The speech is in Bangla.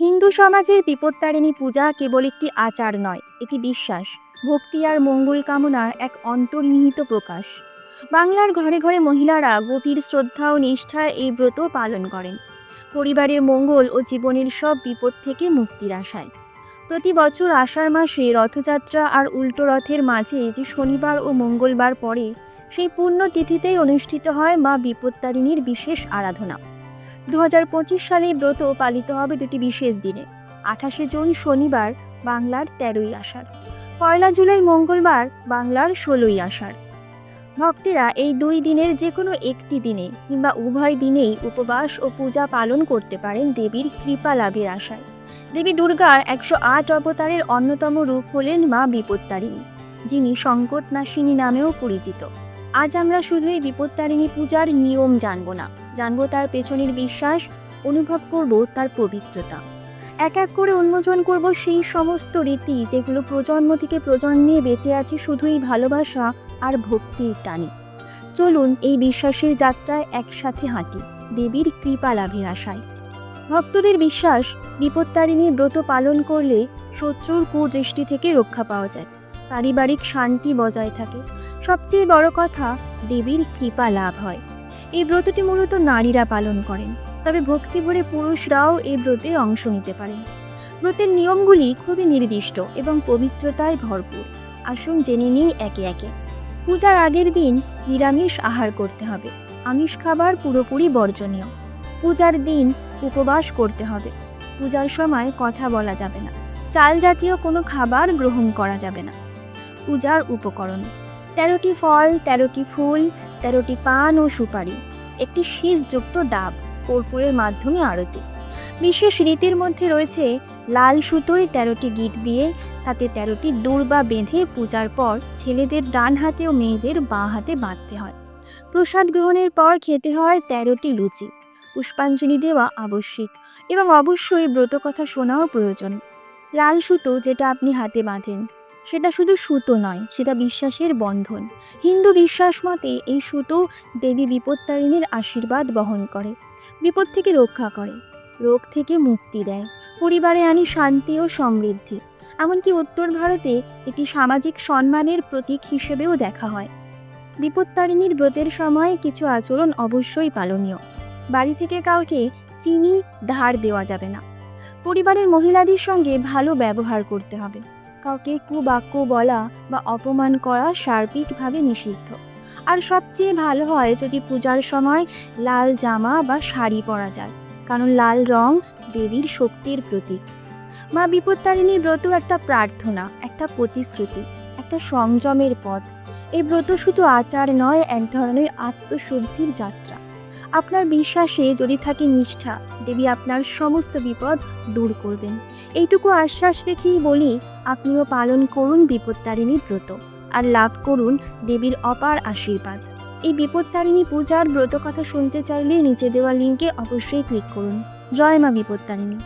হিন্দু সমাজে বিপত্তারিণী পূজা কেবল একটি আচার নয়, এটি বিশ্বাস, ভক্তি আর মঙ্গল কামনার এক অন্তর্নিহিত প্রকাশ। বাংলার ঘরে ঘরে মহিলারা গভীর শ্রদ্ধা ও নিষ্ঠায় এই ব্রত পালন করেন। পরিবারের মঙ্গল ও জীবনের সব বিপদ থেকে মুক্তির আশায়। প্রতি বছর আষাঢ় মাসে রথযাত্রা আর উল্টো রথের মাঝে যে শনিবার ও মঙ্গলবার পরে সেই পূর্ণ তিথিতেই অনুষ্ঠিত হয় মা বিপত্তারিণীর বিশেষ আরাধনা। দু হাজার পঁচিশ সালে ব্রত পালিত হবে দুটি বিশেষ দিনে। আঠাশে জুন শনিবার, বাংলার তেরোই আষাঢ়। পয়লা জুলাই মঙ্গলবার, বাংলার ষোলোই আষাঢ়। ভক্তেরা এই দুই দিনের যে কোনো একটি দিনে কিংবা উভয় দিনেই উপবাস ও পূজা পালন করতে পারেন দেবীর কৃপা লাভের আশায়। দেবী দুর্গার একশো আট অবতারের অন্যতম রূপ হলেন মা বিপত্তারিণী, যিনি সংকটনাশিনী নামেও পরিচিত। আজ আমরা শুধু এই বিপত্তারিণী পূজার নিয়ম জানব না। জানব তার পেছনের বিশ্বাস, অনুভব করব তার পবিত্রতা। এক এক করে উন্মোচন করব সেই সমস্ত রীতি যেগুলো প্রজন্ম থেকে প্রজন্মে বেঁচে আছে শুধুই ভালোবাসা আর ভক্তির টানে। চলুন এই বিশ্বাসের যাত্রায় একসাথে হাঁটি, দেবীর কৃপা লাভের আশায়। ভক্তদের বিশ্বাস, বিপত্তারিণী ব্রত পালন করলে শত্রুর কুদৃষ্টি থেকে রক্ষা পাওয়া যায়। পারিবারিক শান্তি বজায় থাকে। সবচেয়ে বড় কথা দেবীর কৃপা লাভ হয়। এই ব্রতটি মূলত নারীরা পালন করেন, তবে ভক্তি ভরে পুরুষরাও এই ব্রতে অংশ নিতে পারেন। ব্রতের নিয়মগুলি খুবই নির্দিষ্ট এবং পবিত্রতায় ভরপুর। আসুন জেনে নিই একে একে। পূজার আগের দিন নিরামিষ আহার করতে হবে। আমিষ খাবার পুরোপুরি বর্জনীয়। পূজার দিন উপবাস করতে হবে। পূজার সময় কথা বলা যাবে না। চাল জাতীয় কোনো খাবার গ্রহণ করা যাবে না। পূজার উপকরণ। তেরোটি ফল, তেরোটি ফুল, তেরোটি পান ও সুপারি। একটি শীষযুক্ত ডাব, কর্পূরের মাধ্যমে আরতি। বিশেষ রীতির মধ্যে রয়েছে, লাল সুতোয় তেরোটি গিট দিয়ে, তাতে তেরোটি দূর্বা বেঁধে পূজার পর ছেলেদের ডান হাতে ও মেয়েদের বাঁ হাতে বাঁধতে হয়। প্রসাদ গ্রহণের পর খেতে হয় তেরোটি লুচি। পুষ্পাঞ্জলি দেওয়া আবশ্যিক এবং অবশ্যই ব্রত কথা শোনাও প্রয়োজন। লাল সুতো যেটা আপনি হাতে বাঁধেন সেটা শুধু সুতো নয়, সেটা বিশ্বাসের বন্ধন। হিন্দু বিশ্বাস মতে এই সুতো দেবী বিপত্তারিণীর আশীর্বাদ বহন করে, বিপদ থেকে রক্ষা করে, রোগ থেকে মুক্তি দেয়, পরিবারে আনি শান্তি ও সমৃদ্ধি। এমনকি উত্তর ভারতে এটি সামাজিক সম্মানের প্রতীক হিসেবেও দেখা হয়। বিপত্তারিণীর ব্রতের সময় কিছু আচরণ অবশ্যই পালনীয়। বাড়ি থেকে কাউকে চিনি, ধার দেওয়া যাবে না। পরিবারের মহিলাদের সঙ্গে ভালো ব্যবহার করতে হবে। কাউকে কুবাক্য বলা বা অপমান করা সার্বিকভাবে নিষিদ্ধ। আর সবচেয়ে ভালো হয় যদি পূজার সময় লাল জামা বা শাড়ি পরা যায়, কারণ লাল রং দেবীর শক্তির প্রতীক। মা বিপত্তারিণী ব্রত একটা প্রার্থনা, একটা প্রতিশ্রুতি, একটা সংযমের পথ। এই ব্রত শুধু আচার নয়, এক ধরনের আত্মশুদ্ধির যাত্রা। আপনার বিশ্বাসে যদি থাকে নিষ্ঠা, দেবী আপনার সমস্ত বিপদ দূর করবেন। এইটুকু আশ্বাস দেখেই বলি, আপনিও পালন করুন বিপত্তারিণী ব্রত আর লাভ করুন দেবীর অপার আশীর্বাদ। এই বিপত্তারিণী পূজার ব্রত কথা শুনতে চাইলে নিচে দেওয়া লিঙ্কে অবশ্যই ক্লিক করুন। জয় মা বিপত্তারিণী।